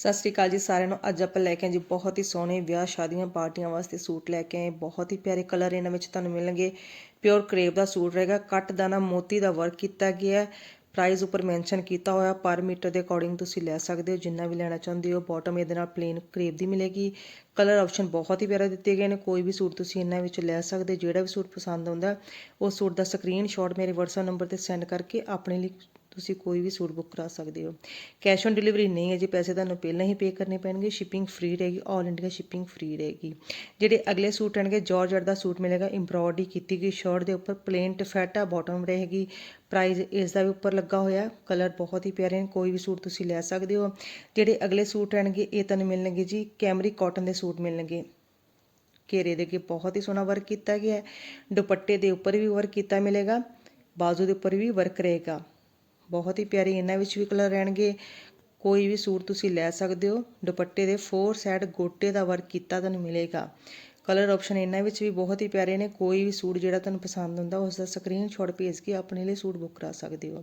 ਸਤਿ ਸ੍ਰੀ ਅਕਾਲ ਜੀ ਸਾਰਿਆਂ ਨੂੰ। ਅੱਜ ਆਪਾਂ ਲੈ ਕੇ ਆਏ ਜੀ ਬਹੁਤ ਹੀ ਸੋਹਣੇ ਵਿਆਹ ਸ਼ਾਦੀਆਂ ਪਾਰਟੀਆਂ ਵਾਸਤੇ ਸੂਟ ਲੈ ਕੇ ਆਏ। ਬਹੁਤ ਹੀ ਪਿਆਰੇ ਕਲਰ ਇਹਨਾਂ ਵਿੱਚ ਤੁਹਾਨੂੰ ਮਿਲਣਗੇ। ਪਿਓਰ ਕਰੇਪ ਦਾ ਸੂਟ ਰਹੇਗਾ। ਕੱਟ ਦਾ ਨਾ ਮੋਤੀ ਦਾ ਵਰਕ ਕੀਤਾ ਗਿਆ ਹੈ। ਪ੍ਰਾਈਸ ਉੱਪਰ ਮੈਂਸ਼ਨ ਕੀਤਾ ਹੋਇਆ ਪਰ ਮੀਟਰ ਦੇ ਅਕੋਰਡਿੰਗ ਤੁਸੀਂ ਲੈ ਸਕਦੇ ਹੋ। ਜਿੰਨਾ ਵੀ ਲੈਣਾ ਚਾਹੁੰਦੇ ਹੋ ਬਾਟਮ ਇਹਦੇ ਨਾਲ ਪਲੇਨ ਕਰੇਪ ਦੀ ਮਿਲੇਗੀ। ਕਲਰ ਆਪਸ਼ਨ ਬਹੁਤ ਹੀ ਪਿਆਰਾ ਦਿੱਤੇ ਗਏ ਨੇ। ਕੋਈ ਵੀ ਸੂਟ ਤੁਸੀਂ ਇਹਨਾਂ ਵਿੱਚ ਲੈ ਸਕਦੇ ਜਿਹੜਾ ਵੀ ਸੂਟ ਪਸੰਦ ਆਉਂਦਾ, ਉਹ ਸੂਟ ਦਾ ਸਕਰੀਨਸ਼ਾਟ ਮੇਰੇ WhatsApp ਨੰਬਰ ਤੇ ਸੈਂਡ ਕਰਕੇ ਆਪਣੇ ਲਈ ਤੁਸੀਂ ਕੋਈ ਵੀ ਸੂਟ ਬੁੱਕ ਕਰਾ ਸਕਦੇ ਹੋ। ਕੈਸ਼ ਔਨ ਡਿਲੀਵਰੀ ਨਹੀਂ ਹੈ ਜੀ, ਪੈਸੇ ਤੁਹਾਨੂੰ ਪਹਿਲਾਂ ਹੀ ਪੇ ਕਰਨੇ ਪੈਣਗੇ ਸ਼ਿਪਿੰਗ ਫ੍ਰੀ ਰਹੇਗੀ ਆਲ ਇੰਡੀਆ ਸ਼ਿਪਿੰਗ ਫ੍ਰੀ ਰਹੇਗੀ। ਜਿਹੜੇ ਅਗਲੇ ਸੂਟ ਆਣਗੇ ਜਾਰਜਟ ਦਾ ਸੂਟ ਮਿਲੇਗਾ ਐਮਬ੍ਰੋਇਡਰੀ ਕੀਤੀ ਗਈ ਸ਼ਰਟ ਦੇ ਉੱਪਰ ਪਲੇਨ ਟਫੈਟਾ ਬਾਟਮ ਰਹੇਗੀ ਪ੍ਰਾਈਸ ਇਸ ਦਾ ਵੀ ਉੱਪਰ ਲੱਗਾ ਹੋਇਆ ਕਲਰ ਬਹੁਤ ਹੀ ਪਿਆਰੇ ਨੇ, ਕੋਈ ਵੀ ਸੂਟ ਤੁਸੀਂ ਲੈ ਸਕਦੇ ਹੋ। ਜਿਹੜੇ ਅਗਲੇ ਸੂਟ ਆਣਗੇ ਇਹ ਤੁਹਾਨੂੰ ਮਿਲਣਗੇ ਜੀ ਕੈਮਰੀ ਕਾਟਨ ਦੇ ਸੂਟ ਮਿਲਣਗੇ। ਘੇਰੇ ਦੇ ਅੱਗੇ ਬਹੁਤ ਹੀ ਸੋਹਣਾ ਵਰਕ ਕੀਤਾ ਗਿਆ ਹੈ, ਦੁਪੱਟੇ ਦੇ ਉੱਪਰ ਵੀ ਵਰਕ ਕੀਤਾ ਮਿਲੇਗਾ, ਬਾਜ਼ੂ ਦੇ ਉੱਪਰ ਵੀ ਵਰਕ ਰਹੇਗਾ। ਬਹੁਤ ਹੀ ਪਿਆਰੇ, ਇਹਨਾਂ ਵਿੱਚ ਵੀ ਕਲਰ ਰਹਿਣਗੇ। ਕੋਈ ਵੀ ਸੂਟ ਤੁਸੀਂ ਲੈ ਸਕਦੇ ਹੋ। ਦੁਪੱਟੇ ਦੇ ਫੋਰ ਸਾਈਡ ਗੋਟੇ ਦਾ ਵਰਕ ਕੀਤਾ ਤੁਹਾਨੂੰ ਮਿਲੇਗਾ। ਕਲਰ ਆਪਸ਼ਨ ਇਹਨਾਂ ਵਿੱਚ ਵੀ ਬਹੁਤ ਹੀ ਪਿਆਰੇ ਨੇ। ਕੋਈ ਵੀ ਸੂਟ ਜਿਹੜਾ ਤੁਹਾਨੂੰ ਪਸੰਦ ਹੁੰਦਾ ਉਸ ਦਾ ਸਕਰੀਨਸ਼ਾਟ ਭੇਜ ਕੇ ਆਪਣੇ ਲਈ ਸੂਟ ਬੁੱਕ ਕਰਾ ਸਕਦੇ ਹੋ।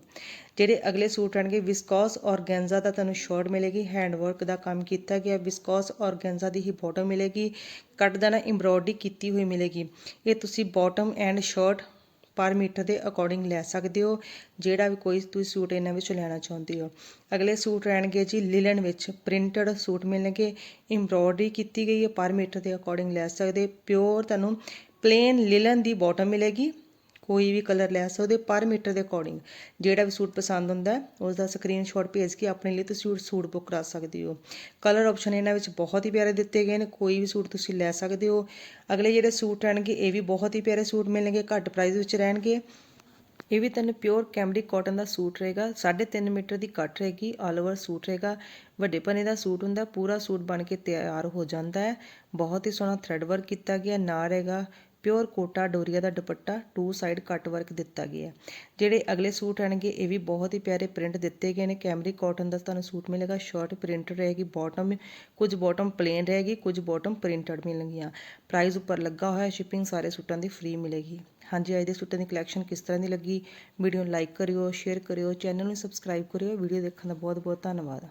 ਜਿਹੜੇ ਅਗਲੇ ਸੂਟ ਆਣਗੇ ਵਿਸਕੋਸ ਔਰਗੈਂਜ਼ਾ ਦਾ ਤੁਹਾਨੂੰ ਸ਼ਰਟ ਮਿਲੇਗੀ। ਹੈਂਡ ਵਰਕ ਦਾ ਕੰਮ ਕੀਤਾ ਗਿਆ। ਵਿਸਕੋਸ ਔਰਗੈਂਜ਼ਾ ਦੀ ਹੀ ਬਾਟਮ ਮਿਲੇਗੀ। ਕੱਟ ਦਾ ਨਾ ਐਮਬ੍ਰੋਇਡਰੀ ਕੀਤੀ ਹੋਈ ਮਿਲੇਗੀ। ਇਹ ਤੁਸੀਂ ਬਾਟਮ ਐਂਡ ਸ਼ਰਟ ਪਰ ਮੀਟਰ ਦੇ ਅਕੋਰਡਿੰਗ ਲੈ ਸਕਦੇ ਹੋ, ਜਿਹੜਾ ਵੀ ਕੋਈ ਤੁਸੀਂ ਸੂਟ ਇਹਨਾਂ ਵਿੱਚੋਂ ਲੈਣਾ ਚਾਹੁੰਦੇ ਹੋ। ਅਗਲੇ ਸੂਟ ਰਹਿਣਗੇ ਜੀ ਲਿਲਨ ਵਿੱਚ ਪ੍ਰਿੰਟਡ ਸੂਟ ਮਿਲਣਗੇ ਐਮਬ੍ਰੋਇਡਰੀ ਕੀਤੀ ਗਈ ਹੈ, ਪਰ ਮੀਟਰ ਦੇ ਅਕੋਰਡਿੰਗ ਲੈ ਸਕਦੇ ਪਿਓਰ ਤੁਹਾਨੂੰ ਪਲੇਨ ਲਿਲਨ ਦੀ ਬਾਟਮ ਮਿਲੇਗੀ। ਕੋਈ ਵੀ ਕਲਰ ਲੈ ਸਕਦੇ ਪਰ ਮੀਟਰ ਦੇ ਅਕੋਰਡਿੰਗ ਜਿਹੜਾ ਵੀ ਸੂਟ ਪਸੰਦ ਹੁੰਦਾ ਉਸ ਦਾ ਸਕਰੀਨਸ਼ਾਟ ਭੇਜ ਕੇ ਆਪਣੇ ਲਈ ਤੁਸੀਂ ਸੂਟ ਬੁੱਕ ਕਰਾ ਸਕਦੇ ਹੋ। ਕਲਰ ਆਪਸ਼ਨ ਇਹਨਾਂ ਵਿੱਚ ਬਹੁਤ ਹੀ ਪਿਆਰੇ ਦਿੱਤੇ ਗਏ ਨੇ, ਕੋਈ ਵੀ ਸੂਟ ਤੁਸੀਂ ਲੈ ਸਕਦੇ ਹੋ। ਅਗਲੇ ਜਿਹੜੇ ਸੂਟ ਆਣਗੇ ਇਹ ਵੀ ਬਹੁਤ ਹੀ ਪਿਆਰੇ ਸੂਟ ਮਿਲਣਗੇ, ਘੱਟ ਪ੍ਰਾਈਸ ਵਿੱਚ ਰਹਿਣਗੇ। ਇਹ ਵੀ ਤੁਹਾਨੂੰ ਪਿਓਰ ਕੈਮਰਿਕ ਕਾਟਨ ਦਾ ਸੂਟ ਰਹੇਗਾ 3.5 ਮੀਟਰ ਦੀ ਕੱਟ ਰਹੇਗੀ ਆਲ ਓਵਰ ਸੂਟ ਰਹੇਗਾ। ਵੱਡੇ ਪਨੇ ਦਾ ਸੂਟ ਹੁੰਦਾ, ਪੂਰਾ ਸੂਟ ਬਣ ਕੇ ਤਿਆਰ ਹੋ ਜਾਂਦਾ ਹੈ। ਬਹੁਤ ਹੀ ਸੋਹਣਾ ਥ੍ਰੈਡ ਵਰਕ ਕੀਤਾ ਗਿਆ, ਨਾ ਰਹੇਗਾ। ਪਿਓਰ ਕੋਟਾ ਡੋਰੀਆ ਦਾ ਦੁਪੱਟਾ ਟੂ ਸਾਈਡ ਕੱਟ ਵਰਕ ਦਿੱਤਾ ਗਿਆ। ਜਿਹੜੇ ਅਗਲੇ ਸੂਟ ਆਣਗੇ, ਇਹ ਵੀ ਬਹੁਤ ਹੀ ਪਿਆਰੇ ਪ੍ਰਿੰਟ ਦਿੱਤੇ ਗਏ ਨੇ। ਕੈਮਰੀ ਕਾਟਨ ਦਾ ਤੁਹਾਨੂੰ ਸੂਟ ਮਿਲੇਗਾ। ਸ਼ਰਟ ਪ੍ਰਿੰਟ ਰਹੇਗੀ ਬਾਟਮ ਕੁਝ ਬਾਟਮ ਪਲੇਨ ਰਹੇਗੀ, ਕੁਝ ਬਾਟਮ ਪ੍ਰਿੰਟਡ ਮਿਲਣਗੀਆਂ। ਪ੍ਰਾਈਸ ਉੱਪਰ ਲੱਗਾ ਹੋਇਆ ਸ਼ਿਪਿੰਗ ਸਾਰੇ ਸੂਟਾਂ ਦੀ ਫ੍ਰੀ ਮਿਲੇਗੀ। ਹਾਂਜੀ, ਅੱਜ ਦੇ ਸੂਟਾਂ ਦੀ ਕਲੈਕਸ਼ਨ ਕਿਸ ਤਰ੍ਹਾਂ ਦੀ ਲੱਗੀ? ਵੀਡੀਓ ਨੂੰ ਲਾਈਕ ਕਰਿਓ ਸ਼ੇਅਰ ਕਰਿਓ ਚੈਨਲ ਨੂੰ ਸਬਸਕ੍ਰਾਈਬ ਕਰਿਓ। ਵੀਡੀਓ ਦੇਖਣ ਦਾ ਬਹੁਤ ਬਹੁਤ ਧੰਨਵਾਦ।